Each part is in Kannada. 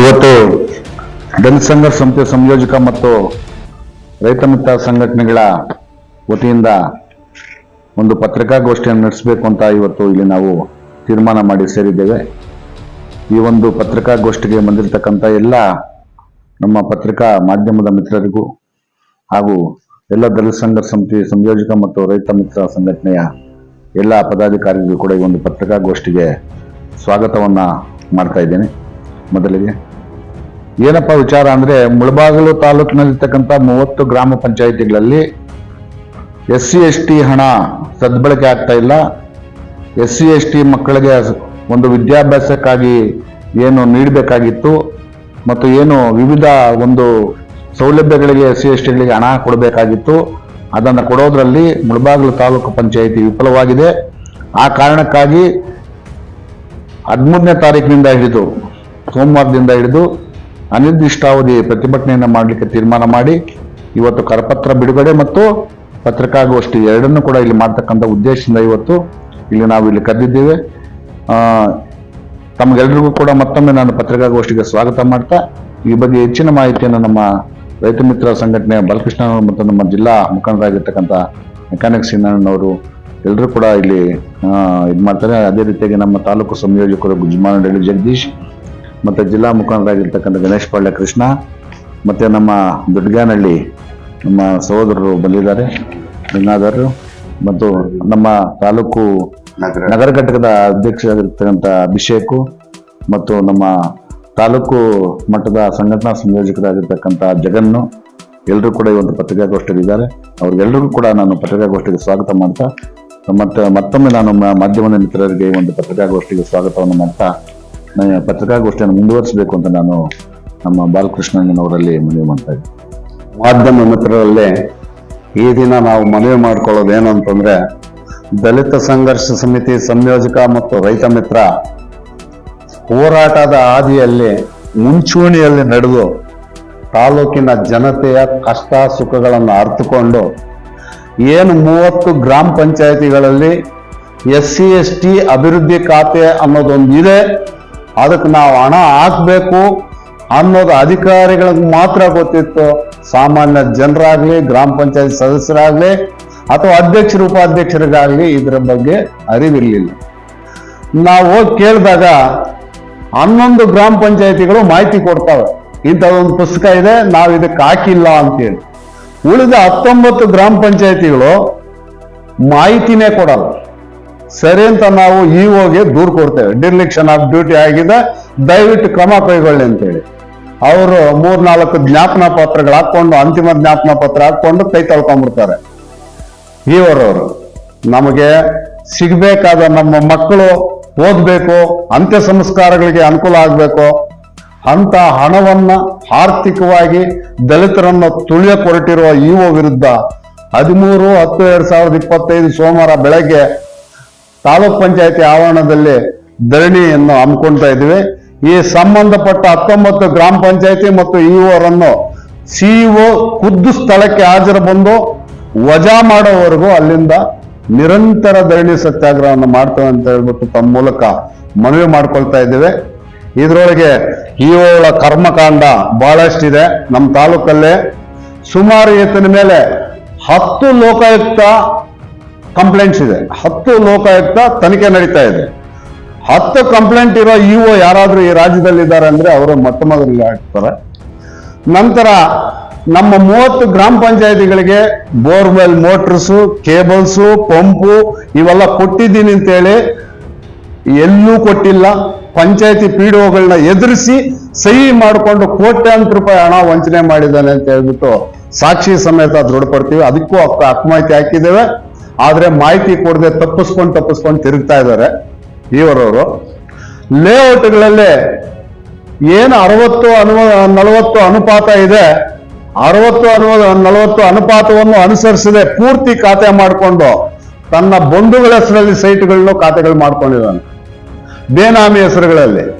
ಇವತ್ತು ದಲಿತ ಸಂಘರ್ಷ ಸಂಸ್ಥೆ ಸಂಯೋಜಕ ಮತ್ತು ರೈತ ಮಿತ್ರ ಸಂಘಟನೆಗಳ ವತಿಯಿಂದ ಒಂದು ಪತ್ರಿಕಾಗೋಷ್ಠಿಯನ್ನು ನಡೆಸಬೇಕು ಅಂತ ಇವತ್ತು ಇಲ್ಲಿ ನಾವು ತೀರ್ಮಾನ ಮಾಡಿ ಸೇರಿದ್ದೇವೆ. ಈ ಒಂದು ಪತ್ರಿಕಾಗೋಷ್ಠಿಗೆ ಬಂದಿರತಕ್ಕಂಥ ಎಲ್ಲ ನಮ್ಮ ಪತ್ರಿಕಾ ಮಾಧ್ಯಮದ ಮಿತ್ರರಿಗೂ ಹಾಗೂ ಎಲ್ಲ ದಲಿತ ಸಂಘರ್ಷ ಸಮಿತಿ ಸಂಯೋಜಕ ಮತ್ತು ರೈತ ಮಿತ್ರ ಸಂಘಟನೆಯ ಎಲ್ಲ ಪದಾಧಿಕಾರಿಗಳು ಕೂಡ ಈ ಒಂದು ಪತ್ರಿಕಾಗೋಷ್ಠಿಗೆ ಸ್ವಾಗತವನ್ನು ಮಾಡ್ತಾ ಇದ್ದೇನೆ. ಮೊದಲಿಗೆ ಏನಪ್ಪ ವಿಚಾರ ಅಂದರೆ ಮುಳಬಾಗಿಲು ತಾಲೂಕಿನಲ್ಲಿರ್ತಕ್ಕಂಥ ಮೂವತ್ತು ಗ್ರಾಮ ಪಂಚಾಯಿತಿಗಳಲ್ಲಿ ಎಸ್ ಸಿ ಎಸ್ ಟಿ ಹಣ ಸದ್ಬಳಕೆ ಆಗ್ತಾ ಇಲ್ಲ. ಎಸ್ ಸಿ ಎಸ್ ಟಿ ಮಕ್ಕಳಿಗೆ ಒಂದು ವಿದ್ಯಾಭ್ಯಾಸಕ್ಕಾಗಿ ಏನು ನೀಡಬೇಕಾಗಿತ್ತು ಮತ್ತು ಏನು ವಿವಿಧ ಒಂದು ಸೌಲಭ್ಯಗಳಿಗೆ ಎಸ್ ಸಿ ಎಸ್ ಟಿಗಳಿಗೆ ಹಣ ಕೊಡಬೇಕಾಗಿತ್ತು. ಅದನ್ನು ಕೊಡೋದ್ರಲ್ಲಿ ಮುಳಬಾಗಿಲು ತಾಲೂಕು ಪಂಚಾಯಿತಿ ವಿಫಲವಾಗಿದೆ. ಆ ಕಾರಣಕ್ಕಾಗಿ ಹದಿಮೂರನೇ ತಾರೀಕಿನಿಂದ ಹಿಡಿದು ಸೋಮವಾರದಿಂದ ಹಿಡಿದು ಅನಿರ್ದಿಷ್ಟಾವಧಿ ಪ್ರತಿಭಟನೆಯನ್ನು ಮಾಡಲಿಕ್ಕೆ ತೀರ್ಮಾನ ಮಾಡಿ ಇವತ್ತು ಕರಪತ್ರ ಬಿಡುಗಡೆ ಮತ್ತು ಪತ್ರಿಕಾಗೋಷ್ಠಿ ಎರಡನ್ನೂ ಕೂಡ ಇಲ್ಲಿ ಮಾಡ್ತಕ್ಕಂಥ ಉದ್ದೇಶದಿಂದ ಇವತ್ತು ಇಲ್ಲಿ ನಾವು ಇಲ್ಲಿ ಕರೆದಿದ್ದೇವೆ. ತಮಗೆಲ್ಲರಿಗೂ ಕೂಡ ಮತ್ತೊಮ್ಮೆ ನಾನು ಪತ್ರಿಕಾಗೋಷ್ಠಿಗೆ ಸ್ವಾಗತ ಮಾಡ್ತಾ ಈ ಬಗ್ಗೆ ಹೆಚ್ಚಿನ ಮಾಹಿತಿಯನ್ನು ನಮ್ಮ ರೈತ ಮಿತ್ರ ಸಂಘಟನೆ ಬಾಲಕೃಷ್ಣ ಮತ್ತು ನಮ್ಮ ಜಿಲ್ಲಾ ಮುಖಂಡರಾಗಿರ್ತಕ್ಕಂಥ ಮೆಕ್ಯಾನಿಕ್ ಸಿನ್ನಣ್ಣನವರು ಎಲ್ಲರೂ ಕೂಡ ಇಲ್ಲಿ ಇದು ಮಾಡ್ತಾರೆ. ಅದೇ ರೀತಿಯಾಗಿ ನಮ್ಮ ತಾಲೂಕು ಸಂಯೋಜಕರು ಗುಜ್ಮಾನಹಳ್ಳಿ ಜಗದೀಶ್ ಮತ್ತು ಜಿಲ್ಲಾ ಮುಖಂಡರಾಗಿರ್ತಕ್ಕಂಥ ಗಣೇಶ್ ಪಾಳ್ಯ ಕೃಷ್ಣ ಮತ್ತು ನಮ್ಮ ದುಡ್ಗಾನಹಳ್ಳಿ ನಮ್ಮ ಸಹೋದರರು ಬಂದಿದ್ದಾರೆ ಗಂಗಾಧರರು ಮತ್ತು ನಮ್ಮ ತಾಲೂಕು ನಗರ ಘಟಕದ ಅಧ್ಯಕ್ಷರಾಗಿರ್ತಕ್ಕಂಥ ಅಭಿಷೇಕು ಮತ್ತು ನಮ್ಮ ತಾಲೂಕು ಮಟ್ಟದ ಸಂಘಟನಾ ಸಂಯೋಜಕರಾಗಿರ್ತಕ್ಕಂಥ ಜಗನ್ನು ಎಲ್ಲರೂ ಕೂಡ ಈ ಒಂದು ಪತ್ರಿಕಾಗೋಷ್ಠಿಗಿದ್ದಾರೆ ಅವ್ರಿಗೆಲ್ಲರಿಗೂ ಕೂಡ ನಾನು ಪತ್ರಿಕಾಗೋಷ್ಠಿಗೆ ಸ್ವಾಗತ ಮಾಡ್ತಾ, ಮತ್ತು ಮತ್ತೊಮ್ಮೆ ನಾನು ಮಾಧ್ಯಮದ ಮಿತ್ರರಿಗೆ ಈ ಒಂದು ಪತ್ರಿಕಾಗೋಷ್ಠಿಗೆ ಸ್ವಾಗತವನ್ನು ಮಾಡ್ತಾ ನಾನು ಪತ್ರಿಕಾಗೋಷ್ಠಿಯನ್ನು ಮುಂದುವರಿಸಬೇಕು ಅಂತ ನಾನು ನಮ್ಮ ಬಾಲಕೃಷ್ಣನವರಲ್ಲಿ ಮನವಿ ಮಾಡ್ತಾ ಇದ್ದೀನಿ. ಮಾಧ್ಯಮ ಮಿತ್ರರಲ್ಲೇ ಈ ದಿನ ನಾವು ಮನವಿ ಮಾಡ್ಕೊಳ್ಳೋದು ಏನು ಅಂತಂದ್ರೆ ದಲಿತ ಸಂಘರ್ಷ ಸಮಿತಿ ಸಂಯೋಜಕ ಮತ್ತು ರೈತ ಮಿತ್ರ ಹೋರಾಟದ ಹಾದಿಯಲ್ಲಿ, ಮುಂಚೂಣಿಯಲ್ಲಿ ನಡೆದು ತಾಲೂಕಿನ ಜನತೆಯ ಕಷ್ಟ ಸುಖಗಳನ್ನು ಅರ್ಥಕೊಂಡು ಏನು ಮೂವತ್ತು ಗ್ರಾಮ ಪಂಚಾಯಿತಿಗಳಲ್ಲಿ ಎಸ್ ಸಿ ಎಸ್ ಟಿ ಅಭಿವೃದ್ಧಿ ಖಾತೆ ಅನ್ನೋದೊಂದು ಇದೆ ಅದಕ್ಕೆ ನಾವು ಹಣ ಹಾಕಬೇಕು ಅನ್ನೋದು ಅಧಿಕಾರಿಗಳಿಗೆ ಮಾತ್ರ ಗೊತ್ತಿತ್ತು. ಸಾಮಾನ್ಯ ಜನರಾಗಲಿ, ಗ್ರಾಮ ಪಂಚಾಯತ್ ಸದಸ್ಯರಾಗಲಿ ಅಥವಾ ಅಧ್ಯಕ್ಷರು ಉಪಾಧ್ಯಕ್ಷರಿಗಾಗಲಿ ಇದರ ಬಗ್ಗೆ ಅರಿವಿರಲಿಲ್ಲ. ನಾವು ಹೋಗಿ ಕೇಳಿದಾಗ ಹನ್ನೊಂದು ಗ್ರಾಮ ಪಂಚಾಯತಿಗಳು ಮಾಹಿತಿ ಕೊಡ್ತವೆ. ಇಂಥದೊಂದು ಪುಸ್ತಕ ಇದೆ, ನಾವು ಇದಕ್ಕೆ ಹಾಕಿಲ್ಲ ಅಂತೇಳಿ. ಉಳಿದ ಹತ್ತೊಂಬತ್ತು ಗ್ರಾಮ ಪಂಚಾಯತಿಗಳು ಮಾಹಿತಿನೇ ಕೊಡಲ್ಲ. ಸರಿ ಅಂತ ನಾವು ಇಒಗೆ ದೂರು ಕೊಡ್ತೇವೆ. ಡಿರ್ಲಿಕ್ಷನ್ ಆಫ್ ಡ್ಯೂಟಿ ಆಗಿದೆ, ದಯವಿಟ್ಟು ಕ್ರಮ ಕೈಗೊಳ್ಳಿ ಅಂತೇಳಿ. ಅವರು ಮೂರ್ನಾಲ್ಕು ಜ್ಞಾಪನ ಪತ್ರಗಳು ಹಾಕೊಂಡು ಅಂತಿಮ ಜ್ಞಾಪನ ಪತ್ರ ಹಾಕೊಂಡು ಕೈ ತೊಳ್ಕೊಂಡ್ಬಿಡ್ತಾರೆ. ಇವರವರು ನಮಗೆ ಸಿಗಬೇಕಾದ ನಮ್ಮ ಮಕ್ಕಳು ಓದ್ಬೇಕು ಅಂತ್ಯ ಸಂಸ್ಕಾರಗಳಿಗೆ ಅನುಕೂಲ ಆಗಬೇಕು, ಅಂತ ಹಣವನ್ನು ಆರ್ಥಿಕವಾಗಿ ದಲಿತರನ್ನು ತುಳಿಯ ಕೊರಟಿರುವ ಇಒ ವಿರುದ್ಧ ಹದಿಮೂರು, ಹತ್ತು, ಎರಡ್ ಸಾವಿರದ ಇಪ್ಪತ್ತೈದು ಸೋಮವಾರ ಬೆಳಗ್ಗೆ ತಾಲೂಕ್ ಪಂಚಾಯತಿ ಆವರಣದಲ್ಲಿ ಧರಣಿಯನ್ನು ಹಮ್ಮಿಕೊಳ್ತಾ ಇದ್ದೀವಿ ಈ ಸಂಬಂಧಪಟ್ಟ ಹತ್ತೊಂಬತ್ತು ಗ್ರಾಮ ಪಂಚಾಯತಿ ಮತ್ತು ಇಒರನ್ನು ಸಿಇಒ ಖುದ್ದು ಸ್ಥಳಕ್ಕೆ ಹಾಜರು ಬಂದು ವಜಾ ಮಾಡೋವರೆಗೂ ಅಲ್ಲಿಂದ ನಿರಂತರ ಧರಣಿ ಸತ್ಯಾಗ್ರಹವನ್ನು ಮಾಡ್ತೇವೆ ಅಂತ ಹೇಳ್ಬಿಟ್ಟು ತಮ್ಮ ಮೂಲಕ ಮನವಿ ಮಾಡ್ಕೊಳ್ತಾ ಇದ್ದೇವೆ. ಇದರೊಳಗೆ ಇಒಗಳ ಕರ್ಮಕಾಂಡ ಬಹಳಷ್ಟಿದೆ. ನಮ್ಮ ತಾಲೂಕಲ್ಲೇ ಸುಮಾರು ಈತನ ಮೇಲೆ ಹತ್ತು ಲೋಕಾಯುಕ್ತ ಕಂಪ್ಲೇಂಟ್ಸ್ ಇದೆ. ಹತ್ತು ಲೋಕಾಯುಕ್ತ ತನಿಖೆ ನಡೀತಾ ಇದೆ. ಹತ್ತು ಕಂಪ್ಲೇಂಟ್ ಇರೋ ಇಒ ಯಾರಾದರೂ ಈ ರಾಜ್ಯದಲ್ಲಿ ಇದ್ದಾರೆ ಅಂದ್ರೆ ಅವರು ಮೊಟ್ಟ ಮೊದಲಿಗೆ ಹಾಕ್ತಾರೆ ನಂತರ ನಮ್ಮ ಮೂವತ್ತು ಗ್ರಾಮ ಪಂಚಾಯತಿಗಳಿಗೆ ಬೋರ್ವೆಲ್, ಮೋಟರ್ಸು, ಕೇಬಲ್ಸು, ಪಂಪು ಇವೆಲ್ಲ ಕೊಟ್ಟಿದ್ದೀನಿ ಅಂತೇಳಿ ಎಲ್ಲೂ ಕೊಟ್ಟಿಲ್ಲ. ಪಂಚಾಯತಿ ಪಿ ಗಳನ್ನ ಎದುರಿಸಿ ಸಹಿ ಮಾಡಿಕೊಂಡು ಕೋಟ್ಯಾಂತರ ರೂಪಾಯಿ ಹಣ ವಂಚನೆ ಮಾಡಿದ್ದಾನೆ ಅಂತ ಹೇಳ್ಬಿಟ್ಟು ಸಾಕ್ಷಿ ಸಮೇತ ದೃಢಪಡ್ತೀವಿ ಅದಕ್ಕೂ ಅಕ್ಕ ಆತ್ಮಹತ್ಯೆ ಮಾಹಿತಿ ಹಾಕಿದ್ದೇವೆ. ಆದ್ರೆ ಮಾಹಿತಿ ಕೊಡದೆ ತಪ್ಪಿಸ್ಕೊಂಡು ತಪ್ಪಿಸ್ಕೊಂಡು ತಿರುಗ್ತಾ ಇದ್ದಾರೆ ಇವರವರು ಲೇಔಟ್ಗಳಲ್ಲಿ ಏನು ಅರವತ್ತು ಅನು ನಲವತ್ತು ಅನುಪಾತ ಇದೆ. ಅರವತ್ತು ಅರವತ್ತು, ನಲವತ್ತು ಅನುಪಾತವನ್ನು ಅನುಸರಿಸದೆ ಪೂರ್ತಿ ಖಾತೆ ಮಾಡಿಕೊಂಡು ತನ್ನ ಬಂಧುಗಳ ಹೆಸರಲ್ಲಿ ಸೈಟ್ಗಳನ್ನು ಖಾತೆಗಳು ಮಾಡ್ಕೊಂಡಿದ್ದಾನೆ. ಬೇನಾಮಿ ಹೆಸರುಗಳಲ್ಲಿ.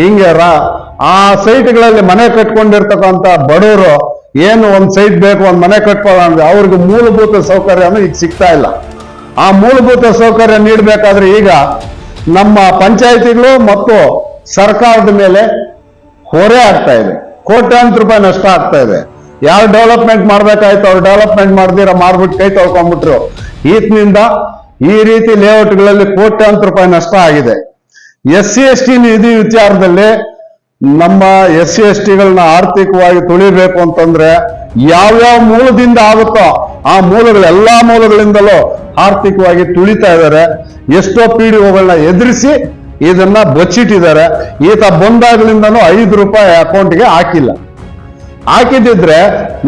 ಹಿಂಗೆ ರಾ- ಆ ಸೈಟ್ಗಳಲ್ಲಿ ಮನೆ ಕಟ್ಕೊಂಡಿರ್ತಕ್ಕಂಥ ಬಡವರು ಏನು ಒಂದು ಸೈಟ್ ಬೇಕು, ಒಂದು ಮನೆ ಕಟ್ಕೊಳ್ಳೋಣ ಅಂದ್ರೆ ಅವ್ರಿಗೆ ಮೂಲಭೂತ ಸೌಕರ್ಯನೂ ಈಗ ಸಿಗ್ತಾ ಇಲ್ಲ. ಆ ಮೂಲಭೂತ ಸೌಕರ್ಯ ನೀಡಬೇಕಾದ್ರೆ ಈಗ ನಮ್ಮ ಪಂಚಾಯಿತಿಗಳು ಮತ್ತು ಸರ್ಕಾರದ ಮೇಲೆ ಹೊರೆ ಆಗ್ತಾ ಇದೆ. ಕೋಟ್ಯಾಂತರ ರೂಪಾಯಿ ನಷ್ಟ ಆಗ್ತಾ ಇದೆ. ಯಾರು ಡೆವಲಪ್ಮೆಂಟ್ ಮಾಡ್ಬೇಕಾಯ್ತು ಅವ್ರು ಡೆವಲಪ್ಮೆಂಟ್ ಮಾಡ್ದಿರ ಮಾಡ್ಬಿಟ್ಟು ಕೈ ತೊಳ್ಕೊಂಡ್ಬಿಟ್ರು ಈತನಿಂದ ಈ ರೀತಿ ಲೇಔಟ್ಗಳಲ್ಲಿ ಕೋಟ್ಯಾಂತರ ರೂಪಾಯಿ ನಷ್ಟ ಆಗಿದೆ. ಎಸ್ ಸಿ ಎಸ್ ಟಿ ನಿಧಿ ವಿಚಾರದಲ್ಲಿ ನಮ್ಮ ಎಸ್ ಸಿ ಎಸ್ ಟಿಗಳನ್ನ ಆರ್ಥಿಕವಾಗಿ ತುಳಿಬೇಕು ಅಂತಂದ್ರೆ ಯಾವ್ಯಾವ ಮೂಲದಿಂದ ಆಗುತ್ತೋ ಆ ಮೂಲಗಳು ಎಲ್ಲಾ ಮೂಲಗಳಿಂದಲೂ ಆರ್ಥಿಕವಾಗಿ ತುಳಿತಾ ಇದ್ದಾರೆ. ಎಷ್ಟೋ ಪಿ ಡಿ ಎದುರಿಸಿ ಇದನ್ನ ಬಚ್ಚಿಟ್ಟಿದ್ದಾರೆ. ಈತ ಬಂದಾಗಲಿಂದನೂ ಐದು ರೂಪಾಯಿ ಅಕೌಂಟ್ಗೆ ಹಾಕಿಲ್ಲ. ಹಾಕಿದಿದ್ರೆ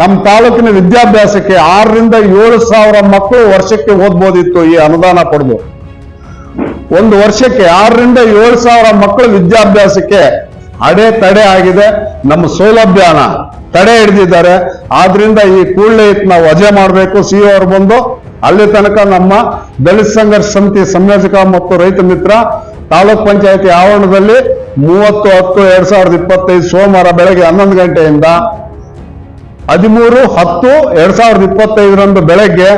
ನಮ್ಮ ತಾಲೂಕಿನ ವಿದ್ಯಾಭ್ಯಾಸಕ್ಕೆ ಆರರಿಂದ ಏಳು ಸಾವಿರ ಮಕ್ಕಳು ವರ್ಷಕ್ಕೆ ಓದ್ಬೋದಿತ್ತು ಈ ಅನುದಾನ ಕೊಡ್ಬೋದು ಒಂದು ವರ್ಷಕ್ಕೆ ಆರರಿಂದ ಏಳು ಸಾವಿರ ಮಕ್ಕಳು ವಿದ್ಯಾಭ್ಯಾಸಕ್ಕೆ ಅಡೆ ತಡೆ ಆಗಿದೆ. ನಮ್ಮ ಸೌಲಭ್ಯನ ತಡೆ ಹಿಡಿದಿದ್ದಾರೆ. ಆದ್ರಿಂದ ಈ ಕೂಡಲೇ ನಾವು ವಜೆ ಮಾಡಬೇಕು. ಸಿ ಅವರು ಬಂದು ಅಲ್ಲಿ ತನಕ ನಮ್ಮ ದಲಿತ ಸಂಘರ್ಷ ಸಮಿತಿ ಸಂಯೋಜಕ ಮತ್ತು ರೈತ ಮಿತ್ರ ತಾಲೂಕ್ ಪಂಚಾಯತಿ ಆವರಣದಲ್ಲಿ ಮೂವತ್ತು ಹತ್ತು ಎರಡ್ ಸಾವಿರದ ಇಪ್ಪತ್ತೈದು ಸೋಮವಾರ ಬೆಳಗ್ಗೆ ಹನ್ನೊಂದು ಗಂಟೆಯಿಂದ ಹದಿಮೂರು, ಹತ್ತು, ಎರಡ್ ಸಾವಿರದ ಇಪ್ಪತ್ತೈದರಂದು ಬೆಳಗ್ಗೆ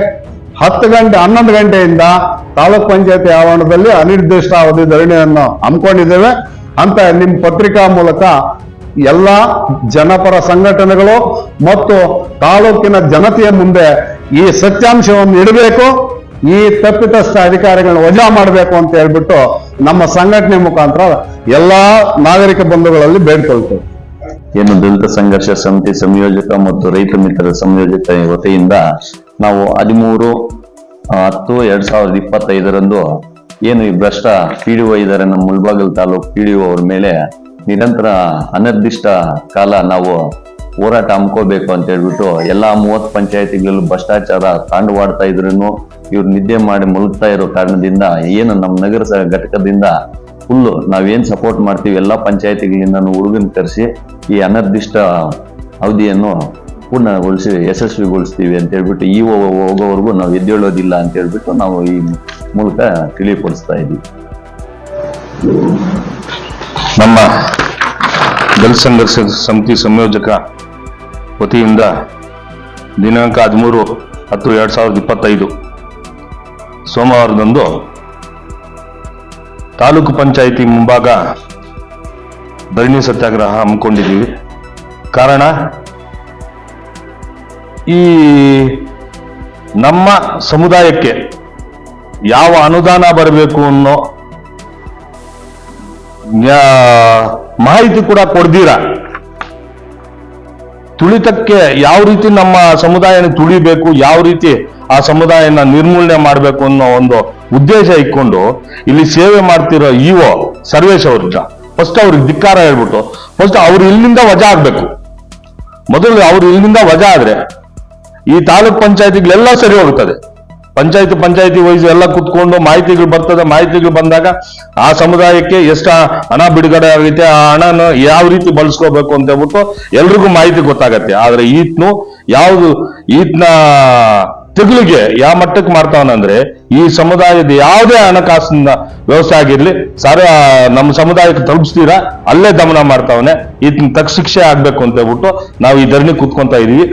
ಹತ್ತು ಗಂಟೆ, ಹನ್ನೊಂದು ಗಂಟೆಯಿಂದ ತಾಲೂಕ್ ಪಂಚಾಯತಿ ಆವರಣದಲ್ಲಿ ಅನಿರ್ದಿಷ್ಟ ಅವಧಿ ಧರಣಿಯನ್ನು ಹಮ್ಮಿಕೊಂಡಿದ್ದೇವೆ. ಅಂತ ನಿಮ್ಮ ಪತ್ರಿಕಾ ಮೂಲಕ ಎಲ್ಲ ಜನಪರ ಸಂಘಟನೆಗಳು ಮತ್ತು ತಾಲೂಕಿನ ಜನತೆಯ ಮುಂದೆ ಈ ಸತ್ಯಾಂಶವನ್ನು ಇಡಬೇಕು, ಈ ತಪ್ಪಿತಸ್ಥ ಅಧಿಕಾರಿಗಳನ್ನ ವಜಾ ಮಾಡಬೇಕು ಅಂತ ಹೇಳ್ಬಿಟ್ಟು ನಮ್ಮ ಸಂಘಟನೆ ಮುಖಾಂತರ ಎಲ್ಲಾ ನಾಗರಿಕ ಬಂಧುಗಳಲ್ಲಿ ಬೇಡ್ಕೊಳ್ತೇವೆ ಏನು ದಲಿತ ಸಂಘರ್ಷ ಸಮಿತಿ ಸಂಯೋಜಕ ಮತ್ತು ರೈತ ಮಿತ್ರ ಸಂಯೋಜಕ ವತಿಯಿಂದ ನಾವು ಹದಿಮೂರು ಹತ್ತು, ಎರಡ್ ಸಾವಿರದ ಇಪ್ಪತ್ತೈದರಂದು ಏನು ಈ ಭ್ರಷ್ಟ ಪಿ ಡಿ ಒ ಇದ್ದಾರೆ ನಮ್ಮ Mulbagal taluk P D O ಅವ್ರ ಮೇಲೆ ನಿರಂತರ ಅನಿರ್ದಿಷ್ಟ ಕಾಲ ನಾವು ಹೋರಾಟ ಹಮ್ಕೋಬೇಕು ಅಂತ ಹೇಳ್ಬಿಟ್ಟು ಎಲ್ಲಾ ಮೂವತ್ತು ಪಂಚಾಯತಿಗಳಲ್ಲೂ ಭ್ರಷ್ಟಾಚಾರ ತಾಂಡವಾಡ್ತಾ ಇದ್ರು ಇವ್ರು ನಿದ್ದೆ ಮಾಡಿ ಮುಳುಗ್ತಾ ಇರೋ ಕಾರಣದಿಂದ ಏನು ನಮ್ಮ ನಗರ ಘಟಕದಿಂದ ಫುಲ್ಲು ನಾವೇನು ಸಪೋರ್ಟ್ ಮಾಡ್ತೀವಿ ಎಲ್ಲ ಪಂಚಾಯತಿಗಳಿಂದ ಹುಡುಗನ ತರಿಸಿ ಈ ಅನಿರ್ದಿಷ್ಟ ಅವಧಿಯನ್ನು ಪೂರ್ಣಗೊಳಿಸಿ, ಯಶಸ್ವಿಗೊಳಿಸ್ತೀವಿ ಅಂತ ಹೇಳ್ಬಿಟ್ಟು ಈ ಹೋಗೋವರೆಗೂ ನಾವು ಎದ್ದೇಳೋದಿಲ್ಲ ಅಂತ ಹೇಳ್ಬಿಟ್ಟು ನಾವು ಈ ಮೂಲಕ ತಿಳಿಪಡಿಸ್ತಾ ಇದ್ದೀವಿ. ನಮ್ಮ ದಲಿತ ಸಂಘರ್ಷ ಸಮಿತಿ ಸಂಯೋಜಕ ವತಿಯಿಂದ ದಿನಾಂಕ ಹದಿಮೂರು ಹತ್ತು ಎರಡು ಸಾವಿರದ ಇಪ್ಪತ್ತೈದು ಸೋಮವಾರದಂದು ತಾಲೂಕು ಪಂಚಾಯಿತಿ ಮುಂಭಾಗ ಧರಣಿ ಸತ್ಯಾಗ್ರಹ ಹಮ್ಮಿಕೊಂಡಿದ್ದೀವಿ. ಕಾರಣ, ಈ ನಮ್ಮ ಸಮುದಾಯಕ್ಕೆ ಯಾವ ಅನುದಾನ ಬರಬೇಕು ಅನ್ನೋ ಮಾಹಿತಿ ಕೂಡ ಕೊಡ್ದೀರ ತುಳಿತಕ್ಕೆ ಯಾವ ರೀತಿ ನಮ್ಮ ಸಮುದಾಯನ ತುಳಿಬೇಕು, ಯಾವ ರೀತಿ ಆ ಸಮುದಾಯನ ನಿರ್ಮೂಲನೆ ಮಾಡಬೇಕು ಅನ್ನೋ ಒಂದು ಉದ್ದೇಶ ಇಟ್ಕೊಂಡು ಇಲ್ಲಿ ಸೇವೆ ಮಾಡ್ತಿರೋ ಇಒ ಸರ್ವೇಶ್ ಅವ್ರಿಗೆ ಫಸ್ಟ್ ಅವ್ರಿಗೆ ಧಿಕ್ಕಾರ ಹೇಳ್ಬಿಟ್ಟು ಫಸ್ಟ್ ಅವ್ರು ಇಲ್ಲಿಂದ ವಜಾ ಆಗ್ಬೇಕು. ಮೊದಲು ಅವ್ರು ಇಲ್ಲಿಂದ ವಜಾ ಆದ್ರೆ ಈ ತಾಲೂಕ್ ಪಂಚಾಯತಿಗಳೆಲ್ಲ ಸರಿ ಹೋಗುತ್ತದೆ ಪಂಚಾಯತಿ ಪಂಚಾಯತಿ ವೈಸ್ ಎಲ್ಲ ಕುತ್ಕೊಂಡು ಮಾಹಿತಿಗಳು ಬರ್ತದೆ, ಮಾಹಿತಿಗಳು ಬಂದಾಗ ಆ ಸಮುದಾಯಕ್ಕೆ ಎಷ್ಟು ಹಣ ಬಿಡುಗಡೆ ಆಗೈತೆ ಆ ಹಣನ ಯಾವ ರೀತಿ ಬಳಸ್ಕೋಬೇಕು ಅಂತ ಹೇಳ್ಬಿಟ್ಟು ಎಲ್ರಿಗೂ ಮಾಹಿತಿ ಗೊತ್ತಾಗತ್ತೆ. ಆದ್ರೆ ಈತ್ನು ಯಾವುದು, ಈತ್ನ ತಿಗಳಿಗೆ ಯಾವ ಮಟ್ಟಕ್ಕೆ ಮಾಡ್ತಾವನಂದ್ರೆ ಈ ಸಮುದಾಯದ ಯಾವುದೇ ಹಣಕಾಸಿನ ವ್ಯವಸ್ಥೆ ಆಗಿರ್ಲಿ, ಸರ, ನಮ್ಮ ಸಮುದಾಯಕ್ಕೆ ತಲುಪಿಸ್ತೀರಾ, ಅಲ್ಲೇ ದಮನ ಮಾಡ್ತಾವನೆ, ಈತನ ತಕ್ಕ ಶಿಕ್ಷೆ ಆಗ್ಬೇಕು ಅಂತ ಹೇಳ್ಬಿಟ್ಟು ನಾವು ಈ ಧರಣಿ ಕುತ್ಕೊಂತ ಇದೀವಿ.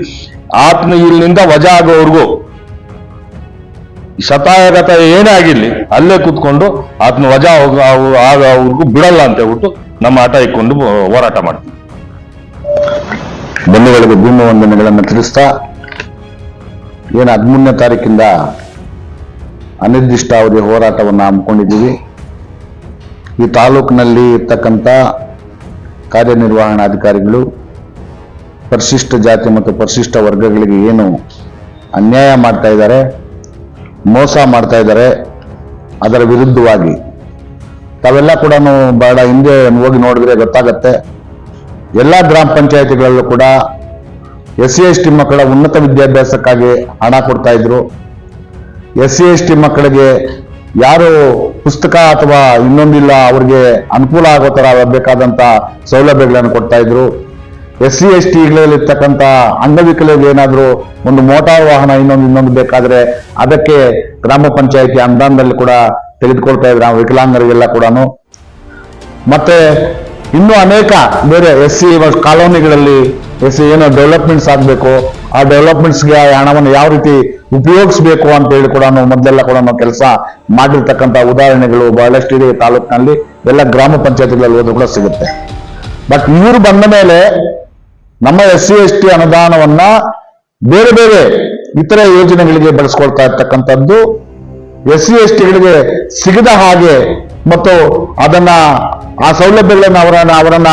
ಆತ್ಮ ಇಲ್ಲಿಂದ ವಜಾ ಆಗೋವರೆಗೂ ಶತಾಯಗತ ಏನೇ ಆಗಿರ್ಲಿ, ಅಲ್ಲೇ ಕೂತ್ಕೊಂಡು ಆತನ ವಜಾ ಆಗ ಅವ್ರಿಗೂ ಬಿಡಲ್ಲ ಅಂತ ಹೇಳ್ಬಿಟ್ಟು ನಮ್ಮ ಆಟ ಇಕ್ಕೊಂಡು ಹೋರಾಟ ಮಾಡ್ತೀವಿ. ಬಂಧುಗಳಿಗೆ ಭೂಮಿ ವಂದನೆಗಳನ್ನು ತಿಳಿಸ್ತಾ, ಏನು ಹದಿಮೂರನೇ ತಾರೀಕಿಂದ ಅನಿರ್ದಿಷ್ಟಾವಧಿ ಹೋರಾಟವನ್ನು ಹಮ್ಮಿಕೊಂಡಿದ್ದೀವಿ. ಈ ತಾಲೂಕಿನಲ್ಲಿ ಇರ್ತಕ್ಕಂಥ ಕಾರ್ಯನಿರ್ವಹಣಾಧಿಕಾರಿಗಳು, ಪರಿಶಿಷ್ಟ ಜಾತಿ ಮತ್ತು ಪರಿಶಿಷ್ಟ ವರ್ಗಗಳಿಗೆ ಏನು ಅನ್ಯಾಯ ಮಾಡ್ತಾ ಇದ್ದಾರೆ ಮೋಸ ಮಾಡ್ತಾ ಇದ್ದಾರೆ ಅದರ ವಿರುದ್ಧವಾಗಿ. ತಾವೆಲ್ಲ ಕೂಡ ಬಹಳ ಹಿಂದೆ ಹೋಗಿ ನೋಡಿದ್ರೆ ಗೊತ್ತಾಗತ್ತೆ. ಎಲ್ಲ ಗ್ರಾಮ ಪಂಚಾಯತಿಗಳಲ್ಲೂ ಕೂಡ ಎಸ್ ಸಿ ಎಸ್ ಟಿ ಮಕ್ಕಳ ಉನ್ನತ ವಿದ್ಯಾಭ್ಯಾಸಕ್ಕಾಗಿ ಹಣ ಕೊಡ್ತಾ ಇದ್ರು. ಎಸ್ ಸಿ ಎಸ್ ಟಿ ಮಕ್ಕಳಿಗೆ ಯಾರು ಪುಸ್ತಕ ಅಥವಾ ಇನ್ನೊಂದಿಲ್ಲ, ಅವ್ರಿಗೆ ಅನುಕೂಲ ಆಗೋ ತರ ಬೇಕಾದಂತ ಸೌಲಭ್ಯಗಳನ್ನು ಕೊಡ್ತಾ ಇದ್ರು. ಎಸ್ ಸಿ ಎಸ್ ಟಿಗಳಲ್ಲಿರ್ತಕ್ಕಂಥ ಅಂಗವಿಕಲರಿಗೆ ಏನಾದರೂ ಒಂದು ಮೋಟಾರ್ ವಾಹನ ಇನ್ನೊಂದು ಇನ್ನೊಂದು ಬೇಕಾದ್ರೆ ಅದಕ್ಕೆ ಗ್ರಾಮ ಪಂಚಾಯಿತಿ ಅನುದಾನದಲ್ಲಿ ಕೂಡ ತೆಗೆದುಕೊಳ್ತಾ ಇದ್ರು ವಿಕಲಾಂಗರಿಗೆಲ್ಲ ಕೂಡ ಮತ್ತೆ ಇನ್ನೂ ಅನೇಕ ಬೇರೆ ಎಸ್ ಸಿ ಕಾಲೋನಿಗಳಲ್ಲಿ ಎಸ್ ಸಿ ಏನೋ ಡೆವಲಪ್ಮೆಂಟ್ಸ್ ಆಗಬೇಕು, ಆ ಡೆವಲಪ್ಮೆಂಟ್ಸ್ಗೆ ಆ ಹಣವನ್ನು ಯಾವ ರೀತಿ ಉಪಯೋಗಿಸ್ಬೇಕು ಅಂತ ಹೇಳಿ ಕೂಡ ಮೊದಲೆಲ್ಲ ಕೂಡ ನಾವು ಕೆಲಸ ಮಾಡಿರ್ತಕ್ಕಂಥ ಉದಾಹರಣೆಗಳು ಬಹಳಷ್ಟು ಇದೆ ಈ ತಾಲೂಕಿನಲ್ಲಿ. ಎಲ್ಲ ಗ್ರಾಮ ಪಂಚಾಯತಿಗಳಲ್ಲಿ ಹೋದ್ರೂ ಕೂಡ ಸಿಗುತ್ತೆ. ಬಟ್ ಇವರು ಬಂದ ಮೇಲೆ ನಮ್ಮ ಎಸ್ ಸಿ ಎಸ್ ಟಿ ಅನುದಾನವನ್ನ ಬೇರೆ ಬೇರೆ ಇತರ ಯೋಜನೆಗಳಿಗೆ ಬಳಸ್ಕೊಳ್ತಾ ಇರ್ತಕ್ಕಂಥದ್ದು ಎಸ್ ಸಿ ಎಸ್ ಟಿಗಳಿಗೆ ಸಿಗದ ಹಾಗೆ ಮತ್ತು ಅದನ್ನ ಆ ಸೌಲಭ್ಯಗಳನ್ನು ಅವರನ್ನ ಅವರನ್ನ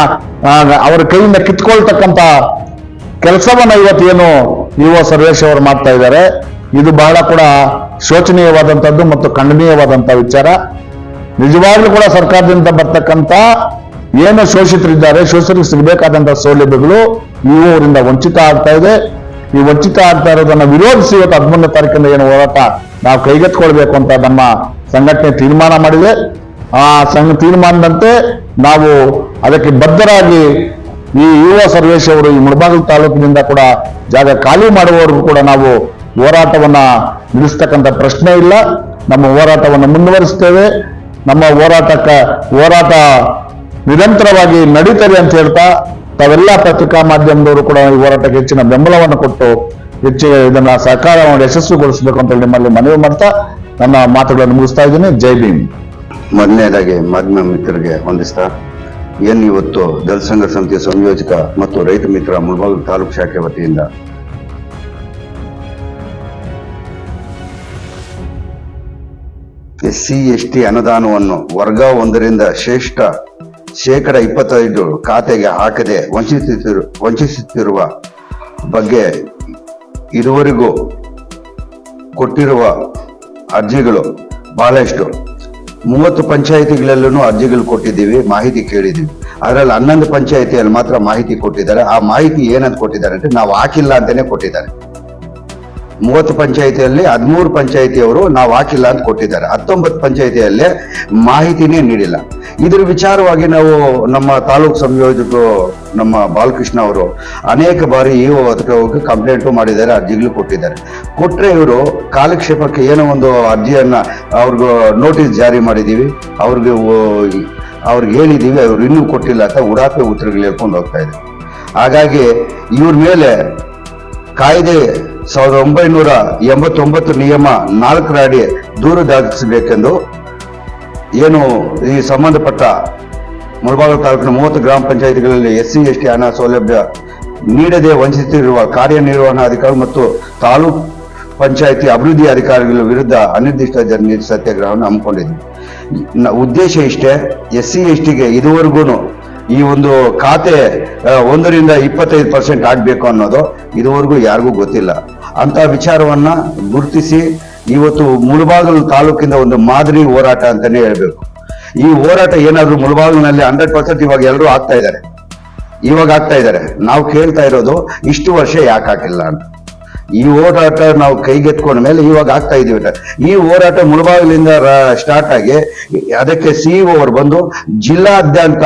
ಅವರ ಕೈಯಿಂದ ಕಿತ್ಕೊಳ್ತಕ್ಕಂಥ ಕೆಲಸವನ್ನ ಇವತ್ತೇನು ಯುವ ಸರ್ವೇಶ್ ಅವರು ಮಾಡ್ತಾ ಇದ್ದಾರೆ. ಇದು ಬಹಳ ಕೂಡ ಶೋಚನೀಯವಾದಂಥದ್ದು ಮತ್ತು ಖಂಡನೀಯವಾದಂಥ ವಿಚಾರ. ನಿಜವಾಗ್ಲೂ ಕೂಡ ಸರ್ಕಾರದಿಂದ ಬರ್ತಕ್ಕಂಥ ಏನು ಶೋಷಿತರಿದ್ದಾರೆ? ಶೋಷಿತರಿಗೆ ಸಿಗಬೇಕಾದಂತಹ ಸೌಲಭ್ಯಗಳು ಇವು ಅವರಿಂದ ವಂಚಿತ ಆಗ್ತಾ ಇದೆ. ಈ ವಂಚಿತ ಆಗ್ತಾ ಇರೋದನ್ನ ವಿರೋಧಿಸಿ ಇವತ್ತು ಹದಿಮೂರನೇ ತಾರೀಕಿಂದ ಏನು ಹೋರಾಟ ನಾವು ಕೈಗೆತ್ಕೊಳ್ಬೇಕು ಅಂತ ನಮ್ಮ ಸಂಘಟನೆ ತೀರ್ಮಾನ ಮಾಡಿದೆ. ಆ ಸಂಘ ತೀರ್ಮಾನದಂತೆ ನಾವು ಅದಕ್ಕೆ ಬದ್ಧರಾಗಿ ಈ ಯುವ ಸರ್ವೇಶ್ ಅವರು ಈ ಮುಳಬಾಗಿಲು ತಾಲೂಕಿನಿಂದ ಕೂಡ ಜಾಗ ಖಾಲಿ ಮಾಡುವವರೆಗೂ ಕೂಡ ನಾವು ಹೋರಾಟವನ್ನ ನಿಲ್ಲಿಸ್ತಕ್ಕಂಥ ಪ್ರಶ್ನೆ ಇಲ್ಲ. ನಮ್ಮ ಹೋರಾಟವನ್ನು ಮುಂದುವರಿಸ್ತೇವೆ. ನಮ್ಮ ಹೋರಾಟಕ್ಕ, ಹೋರಾಟ ನಿರಂತರವಾಗಿ ನಡೀತದೆ ಅಂತ ಹೇಳ್ತಾ ತಾವೆಲ್ಲ ಪತ್ರಿಕಾ ಮಾಧ್ಯಮದವರು ಕೂಡ ಈ ಹೋರಾಟಕ್ಕೆ ಹೆಚ್ಚಿನ ಬೆಂಬಲವನ್ನು ಕೊಟ್ಟು ಹೆಚ್ಚು ಇದನ್ನ ಸಹಕಾರವನ್ನು ಯಶಸ್ವಿಗೊಳಿಸಬೇಕು ಅಂತ ಹೇಳಿ ನಿಮ್ಮಲ್ಲಿ ಮನವಿ ಮಾಡ್ತಾ ನನ್ನ ಮಾತುಗಳನ್ನು ಮುಗಿಸ್ತಾ ಇದ್ದೀನಿ. ಜೈ ಭೀಮ್. ಮೊದಲನೇದಾಗಿ ಮಾಧ್ಯಮ ಮಿತ್ರರಿಗೆ ಹೊಂದಿಸ್ತಾ ಏನ್ ಇವತ್ತು ದಲಿತ ಸಂಘರ್ಷ ಸಮಿತಿಯ ಸಂಯೋಜಕ ಮತ್ತು ರೈತ ಮಿತ್ರ ಮುಳಬಾಗಿಲು ತಾಲೂಕು ಶಾಖೆ ವತಿಯಿಂದ. ಎಸ್ ಸಿ ಎಸ್ ಟಿ ಅನುದಾನವನ್ನು ವರ್ಗ ಒಂದರಿಂದ ಶ್ರೇಷ್ಠ ಶೇಕಡ ಇಪ್ಪತ್ತೈದು ಖಾತೆಗೆ ಹಾಕದೆ ವಂಚಿಸುತ್ತಿರು, ವಂಚಿಸುತ್ತಿರುವ ಬಗ್ಗೆ ಇದುವರೆಗೂ ಕೊಟ್ಟಿರುವ ಅರ್ಜಿಗಳು ಬಹಳಷ್ಟು. ಮೂವತ್ತು ಪಂಚಾಯಿತಿಗಳಲ್ಲೂ ಅರ್ಜಿಗಳು ಕೊಟ್ಟಿದ್ದೀವಿ, ಮಾಹಿತಿ ಕೇಳಿದ್ದೀವಿ. ಅದರಲ್ಲಿ ಹನ್ನೊಂದು ಪಂಚಾಯಿತಿಯಲ್ಲಿ ಮಾತ್ರ ಮಾಹಿತಿ ಕೊಟ್ಟಿದ್ದಾರೆ. ಆ ಮಾಹಿತಿ ಏನಂತ ಕೊಟ್ಟಿದ್ದಾರೆ ಅಂದರೆ ನಾವು ಹಾಕಿಲ್ಲ ಅಂತಲೇ ಕೊಟ್ಟಿದ್ದಾರೆ. ಮೂವತ್ತು ಪಂಚಾಯಿತಿಯಲ್ಲಿ ಹದಿಮೂರು ಪಂಚಾಯಿತಿಯವರು ನಾವು ಹಾಕಿಲ್ಲ ಅಂತ ಕೊಟ್ಟಿದ್ದಾರೆ. ಹತ್ತೊಂಬತ್ತು ಪಂಚಾಯಿತಿಯಲ್ಲಿ ಮಾಹಿತಿನೇ ನೀಡಿಲ್ಲ. ಇದ್ರ ವಿಚಾರವಾಗಿ ನಾವು ನಮ್ಮ ತಾಲೂಕು ಸಂಯೋಜಕರು ನಮ್ಮ ಬಾಲಕೃಷ್ಣ ಅವರು ಅನೇಕ ಬಾರಿ ಈ ಅದಕ್ಕೆ ಹೋಗಿ ಕಂಪ್ಲೇಂಟು ಮಾಡಿದ್ದಾರೆ, ಅರ್ಜಿಗಳು ಕೊಟ್ಟಿದ್ದಾರೆ. ಕೊಟ್ಟರೆ ಇವರು ಕಾಲಕ್ಷೇಪಕ್ಕೆ ಏನೋ ಒಂದು ಅರ್ಜಿಯನ್ನು ಅವ್ರಿಗೆ ನೋಟಿಸ್ ಜಾರಿ ಮಾಡಿದ್ದೀವಿ. ಅವ್ರಿಗೆ ಅವ್ರಿಗೆ ಹೇಳಿದ್ದೀವಿ, ಅವ್ರು ಇನ್ನೂ ಕೊಟ್ಟಿಲ್ಲ ಅಂತ ಉಡಾಪೆ ಉತ್ತರಗಳು ಹೇಳ್ಕೊಂಡು ಹೋಗ್ತಾ ಇದ್ದಾರೆ. ಹಾಗಾಗಿ ಇವ್ರ ಮೇಲೆ ಕಾಯ್ದೆ ಸಾವಿರದ ಒಂಬೈನೂರ ಎಂಬತ್ತೊಂಬತ್ತು ನಿಯಮ ನಾಲ್ಕರ ಅಡಿ ದೂರು ದಾಖಲಿಸಬೇಕೆಂದು ಏನು ಈ ಸಂಬಂಧಪಟ್ಟ ಮುಳಬಾಗಿಲು ತಾಲೂಕಿನ ಮೂವತ್ತು ಗ್ರಾಮ ಪಂಚಾಯಿತಿಗಳಲ್ಲಿ ಎಸ್ ಸಿ ಎಸ್ ಟಿ ಹಣ ಸೌಲಭ್ಯ ನೀಡದೆ ವಂಚಿಸುತ್ತಿರುವ ಕಾರ್ಯನಿರ್ವಹಣಾಧಿಕಾರಿ ಮತ್ತು ತಾಲೂಕ್ ಪಂಚಾಯಿತಿ ಅಭಿವೃದ್ಧಿ ಅಧಿಕಾರಿಗಳ ವಿರುದ್ಧ ಅನಿರ್ದಿಷ್ಟ ಜನ ಸತ್ಯಾಗ್ರಹವನ್ನು ಹಮ್ಮಿಕೊಂಡಿದ್ವಿ. ನ- ಉದ್ದೇಶ ಇಷ್ಟೇ ಎಸ್ ಸಿ ಎಸ್ ಟಿಗೆ ಇದುವರೆಗೂ ಈ ಒಂದು ಖಾತೆ ಒಂದರಿಂದ ಇಪ್ಪತ್ತೈದು ಪರ್ಸೆಂಟ್ ಆಗಬೇಕು ಅನ್ನೋದು ಇದುವರೆಗೂ ಯಾರಿಗೂ ಗೊತ್ತಿಲ್ಲ. ಅಂತ ವಿಚಾರವನ್ನ ಗುರುತಿಸಿ ಇವತ್ತು ಮುಳಬಾಗಿಲು ತಾಲೂಕಿಂದ ಒಂದು ಮಾದರಿ ಹೋರಾಟ ಅಂತಾನೆ ಹೇಳ್ಬೇಕು. ಈ ಹೋರಾಟ ಏನಾದ್ರು ಮುಳಬಾಗಿಲಿನಲ್ಲಿ ಹಂಡ್ರೆಡ್ ಪರ್ಸೆಂಟ್ ಇವಾಗ ಎಲ್ಲರೂ ಆಗ್ತಾ ಇದ್ದಾರೆ. ಇವಾಗ ಆಗ್ತಾ ಇದ್ದಾರೆ. ನಾವು ಕೇಳ್ತಾ ಇರೋದು ಇಷ್ಟು ವರ್ಷ ಯಾಕೆ ಹಾಕಿಲ್ಲ ಅಂತ. ಈ ಹೋರಾಟ ನಾವು ಕೈಗೆತ್ಕೊಂಡ ಮೇಲೆ ಇವಾಗ ಆಗ್ತಾ ಇದೀವಿ. ಈ ಹೋರಾಟ ಮುಳಬಾಗಿಲಿಂದ ಸ್ಟಾರ್ಟ್ ಆಗಿ ಅದಕ್ಕೆ ಸಿಇಒ ಅವರು ಬಂದು ಜಿಲ್ಲಾದ್ಯಂತ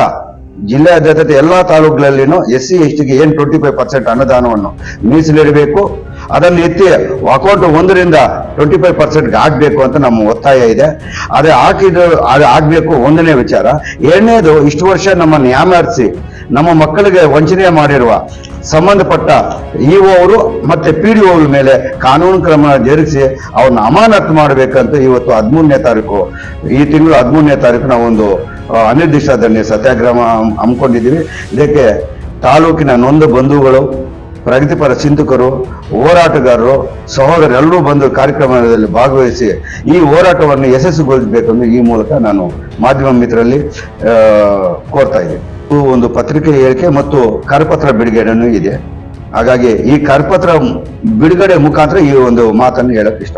ಜಿಲ್ಲಾದ್ಯಂತ ಎಲ್ಲಾ ತಾಲೂಕುಗಳಲ್ಲಿನೂ ಎಸ್ ಸಿ ಎಸ್ ಟಿಗೆ ಏನು ಟ್ವೆಂಟಿ ಫೈವ್ ಪರ್ಸೆಂಟ್ ಅನುದಾನವನ್ನು ಮೀಸಲಿಡಬೇಕು. ಅದನ್ನು ಎತ್ತಿ ಅಕೌಂಟ್ ಒಂದರಿಂದ ಟ್ವೆಂಟಿ ಫೈವ್ ಪರ್ಸೆಂಟ್ಗೆ ಆಗಬೇಕು ಅಂತ ನಮ್ಮ ಒತ್ತಾಯ ಇದೆ. ಅದೇ ಹಾಕಿದ ಅದು ಆಗಬೇಕು ಒಂದನೇ ವಿಚಾರ. ಎರಡನೇದು, ಇಷ್ಟು ವರ್ಷ ನಮ್ಮ ಯಾಮಾರಿಸಿ ನಮ್ಮ ಮಕ್ಕಳಿಗೆ ವಂಚನೆ ಮಾಡಿರುವ ಸಂಬಂಧಪಟ್ಟ ಇಒ ಅವರು ಮತ್ತೆ ಪಿ ಡಿ ಮೇಲೆ ಕಾನೂನು ಕ್ರಮ ಜರುಗಿಸಿ ಅವ್ರನ್ನ ಅಮಾನತ್ ಮಾಡಬೇಕಂತ ಇವತ್ತು ಹದಿಮೂರನೇ ತಾರೀಕು, ಈ ತಿಂಗಳು ಹದಿಮೂರನೇ ತಾರೀಕು ನಾವೊಂದು ಅನಿರ್ದಿಷ್ಟ ಧರಣಿ ಸತ್ಯಾಗ್ರಹ ಹಮ್- ಹಮ್ಮಿಕೊಂಡಿದ್ದೀವಿ. ಇದಕ್ಕೆ ತಾಲೂಕಿನ ನೊಂದ ಬಂಧುಗಳು, ಪ್ರಗತಿಪರ ಚಿಂತಕರು, ಹೋರಾಟಗಾರರು ಸಹೋದರೆಲ್ಲರೂ ಬಂದು ಕಾರ್ಯಕ್ರಮದಲ್ಲಿ ಭಾಗವಹಿಸಿ ಈ ಹೋರಾಟವನ್ನು ಯಶಸ್ಸುಗೊಳಿಸಬೇಕೆಂದು ಈ ಮೂಲಕ ನಾನು ಮಾಧ್ಯಮ ಮಿತ್ರರಲ್ಲಿ ಕೋರ್ತಾ ಇದ್ದೀನಿ. ಇದು ಒಂದು ಪತ್ರಿಕೆ ಹೇಳಿಕೆ ಮತ್ತು ಕರಪತ್ರ ಬಿಡುಗಡೆನೂ ಇದೆ. ಹಾಗಾಗಿ ಈ ಕರಪತ್ರ ಬಿಡುಗಡೆ ಮುಖಾಂತರ ಈ ಒಂದು ಮಾತನ್ನು ಹೇಳಕ್ಕೆ ಇಷ್ಟ